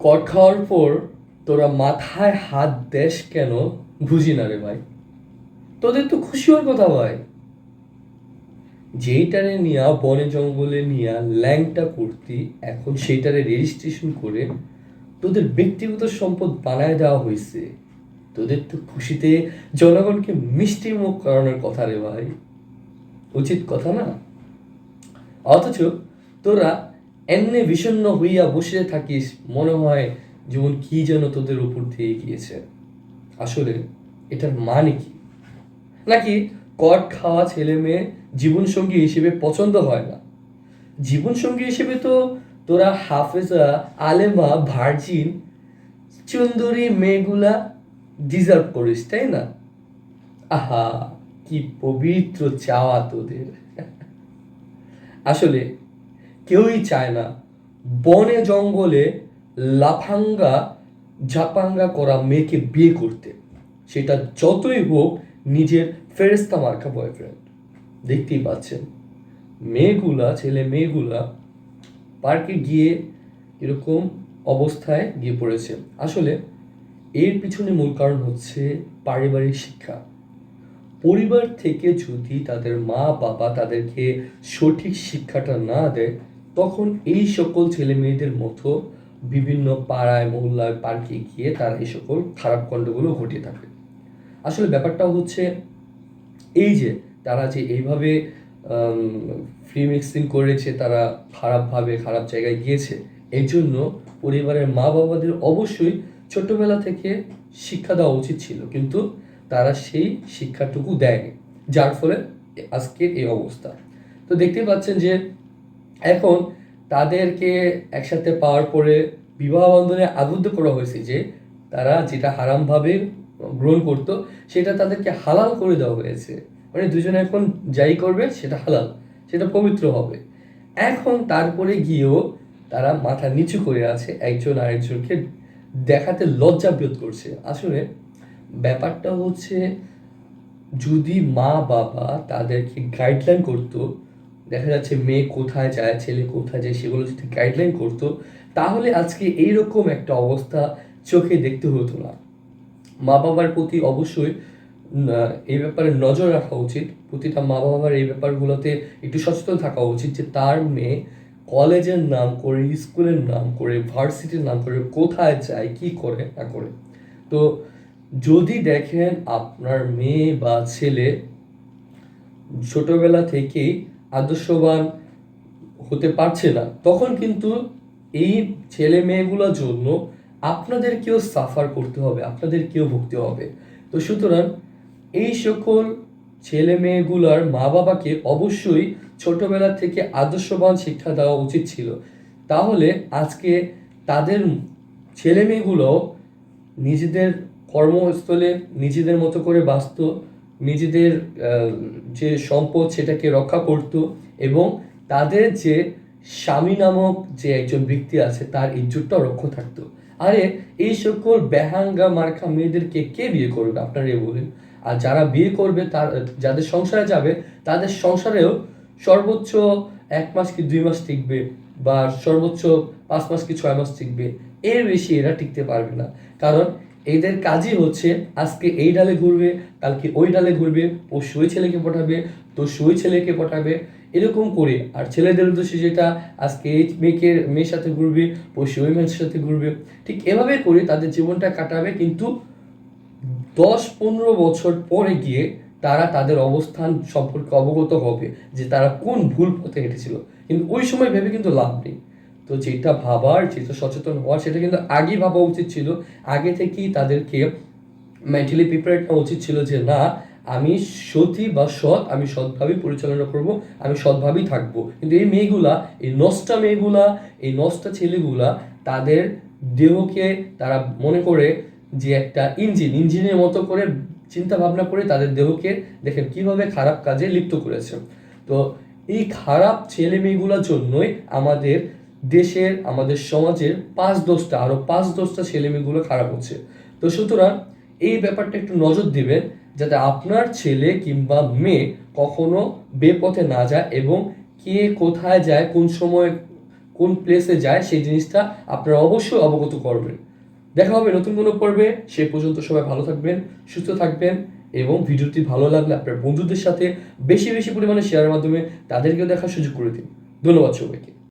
কট খাওয়ার পর তোরা মাথায় হাত দেশ কেন বুঝি না রে ভাই। তোদের তো খুশি হওয়ার কথা ভাই। যেইটারে নিয়া বনে জঙ্গলে নিয়া ল্যাংটা করতি, এখন সেইটারে রেজিস্ট্রেশন করে তোদের ব্যক্তিগত সম্পদ বানায় দেওয়া হয়েছে তোদের তো খুশিতে জনগণকে মিষ্টি মুখ করানোর কথা রে ভাই। উচিত কথা না? অথচ তোরা এমনি বিষণ্ণ হইয়া বসে থাকিস, মনে হয় যেমন কি যেন তোদের উপর দিয়ে গিয়েছে। আসলে এটার মানে কি? নাকি কট খাওয়া ছেলে মেয়ে জীবনসঙ্গী হিসেবে পছন্দ হয় না? জীবনসঙ্গী হিসেবে তো তোরা হাফেজা, আলেমা, ভার্জিন, চুন্দরী, মেয়েগুলা ডিজার্ভ করিস, তাই না? আহা, কি পবিত্র চাওয়া তোদের। আসলে কেউই চায় না। বনে জঙ্গলে লাফাঙ্গা, ঝাপাঙ্গা করা মেয়েকে বিয়ে করতে। সেটা যতই হোক নিজের ফেরেস্তা মার্কা বয়ফ্রেন্ড দেখতেই পাচ্ছেন, মেয়েগুলা, ছেলে মেয়েগুলা পার্কে গিয়ে এরকম অবস্থায় গিয়ে পড়েছে। আসলে এর পিছনে মূল কারণ হচ্ছে পারিবারিক শিক্ষা। পরিবার থেকে যদি তাদের মা বাবা তাদেরকে সঠিক শিক্ষাটা না দেয় তখন এই সকল ছেলে মেয়েদের মতো বিভিন্ন পাড়ায়, মহল্লায়, পার্কে গিয়ে তারা এই সকল খারাপ কণ্ডগুলো ঘটিয়ে থাকে। আসলে ব্যাপারটা হচ্ছে এই যে তারা যে এইভাবে ফ্রি মিক্সিং করেছে, তারা খারাপভাবে খারাপ জায়গায় গিয়েছে এই জন্য পরিবারের মা বাবাদের অবশ্যই ছোটবেলা থেকে শিক্ষা দেওয়া উচিত ছিল, কিন্তু তারা সেই শিক্ষাটুকু দেয়নি, যার ফলে আজকের এই অবস্থা। তো দেখতেই পাচ্ছেন যে এখন তাদেরকে একসাথে পাওয়ার পরে বিবাহ বন্ধনে আবদ্ধ করা হয়েছে যে তারা যেটা হারামভাবে গ্রহণ করতো, সেটা তাদেরকে হালাল করে দেওয়া হয়েছে। মানে দুজনে এখন যাই করবে, সেটা হালাল, সেটা পবিত্র হবে। এখন তারপরে গিয়েও তারা মাথা নিচু করে আছে একজন আরেকজনকে দেখাতে লজ্জা বোধ করছে। আসলে ব্যাপারটা হচ্ছে, যদি মা বাবা তাদেরকে গাইডলাইন করতো দেখা যাচ্ছে মেয়ে কোথায় যায়, ছেলে কোথায় যায়, সেগুলো যদি গাইডলাইন করতো, তাহলে আজকে এইরকম একটা অবস্থা চোখে দেখতে হতো না। মা বাবার প্রতি অবশ্যই এই ব্যাপারে নজর রাখা উচিত। প্রতিটা মা বাবার এই ব্যাপারগুলোতে একটু সচেতন থাকা উচিত যে তার মেয়ে কলেজের নাম করে, স্কুলের নাম করে, ভার্সিটির নাম করে, কোথায় যায়, কি করে, না করে। তো যদি দেখেন আপনার মেয়ে বা ছেলে ছোটবেলা থেকেই আদর্শবান হতে পারছে না, তখন কিন্তু এই ছেলে মেয়েগুলোর জন্য আপনাদেরকেও সাফার করতে হবে আপনাদেরকেও ভুগতে হবে। তো সুতরাং এই সকল ছেলে মেয়েগুলার মা বাবাকে অবশ্যই ছোটবেলা থেকে আদর্শবান শিক্ষা দেওয়া উচিত ছিল। তাহলে আজকে তাদের ছেলে মেয়েগুলো নিজেদের কর্মস্থলে নিজেদের মতো করে বাঁচত নিজেদের যে সম্পদ সেটাকে রক্ষা করত এবং তাদের যে স্বামী নামক যে একজন ব্যক্তি আছে, তার ইজ্জতটাও রক্ষা থাকতো। আরে, এই সকল বেহাঙ্গা মার্কা মেয়েদেরকে কে বিয়ে করবে? আপনারা এ বলেন। আর যারা বিয়ে করবে, তার, যাদের সংসারে যাবে, তাদের সংসারেও সর্বোচ্চ এক মাস কি দুই মাস টিকবে বা সর্বোচ্চ পাঁচ মাস কি ছয় মাস টিকবে, এর বেশি এরা টিকতে পারবে না। কারণ এদের কাজই হচ্ছে আজকে এই ডালে ঘুরবে, কালকে ওই ডালে ঘুরবে পরশু ওই ছেলেকে পটাবে তো ওই ছেলেকে পটাবে এরকম করে। আর ছেলেদের উদ্দেশ্যে যেটা, আজকে এই মেয়েকে, মেয়ের সাথে ঘুরবে পরশু ওই মেয়ের সাথে ঘুরবে। ঠিক এভাবে করে তাদের জীবনটা কাটাবে, কিন্তু দশ পনেরো বছর পরে গিয়ে তারা তাদের অবস্থান সম্পর্কে অবগত হবে যে তারা কোন ভুল পথে হেঁটেছিল। কিন্তু ওই সময় ভেবে কিন্তু লাভ নেই। তো যেটা ভাবার, যেটা সচেতন হওয়ার, সেটা কিন্তু আগেই ভাবা উচিত ছিল। আগে থেকেই তাদেরকে মেন্টালি প্রিপেয়ার নেওয়া উচিত ছিল যে, না, আমি সতী বা সৎ, আমি সৎভাবেই পরিচালনা করব, আমি সৎভাবেই থাকব। কিন্তু এই মেয়েগুলা, এই নষ্টা মেয়েগুলা, এই নষ্টা ছেলেগুলা, তাদের দেহকে তারা মনে করে যে একটা ইঞ্জিন, ইঞ্জিনের মতো করে চিন্তা ভাবনা করে তাদের দেহকে দেখেন কীভাবে খারাপ কাজে লিপ্ত করেছে। তো এই খারাপ ছেলে মেয়েগুলোর জন্যই আমাদের দেশের, আমাদের সমাজের পাঁচ দশটা আরও পাঁচ দশটা ছেলে মেয়েগুলো খারাপ হচ্ছে। তো সুতরাং এই ব্যাপারটা একটু নজর দিবেন যাতে আপনার ছেলে কিংবা মেয়ে কখনো বেপথে না যায় এবং কে কোথায় যায়, কোন সময়, কোন প্লেসে যায়, সেই জিনিসটা আপনারা অবশ্যই অবগত করবেন। দেখা হবে নতুন কোনো পর্বে। সে পর্যন্ত সবাই ভালো থাকবেন, সুস্থ থাকবেন এবং ভিডিওটি ভালো লাগলে আপনার বন্ধুদের সাথে বেশি বেশি পরিমাণে শেয়ারের মাধ্যমে তাদেরকেও দেখার সুযোগ করে দিন। ধন্যবাদ সবাইকে।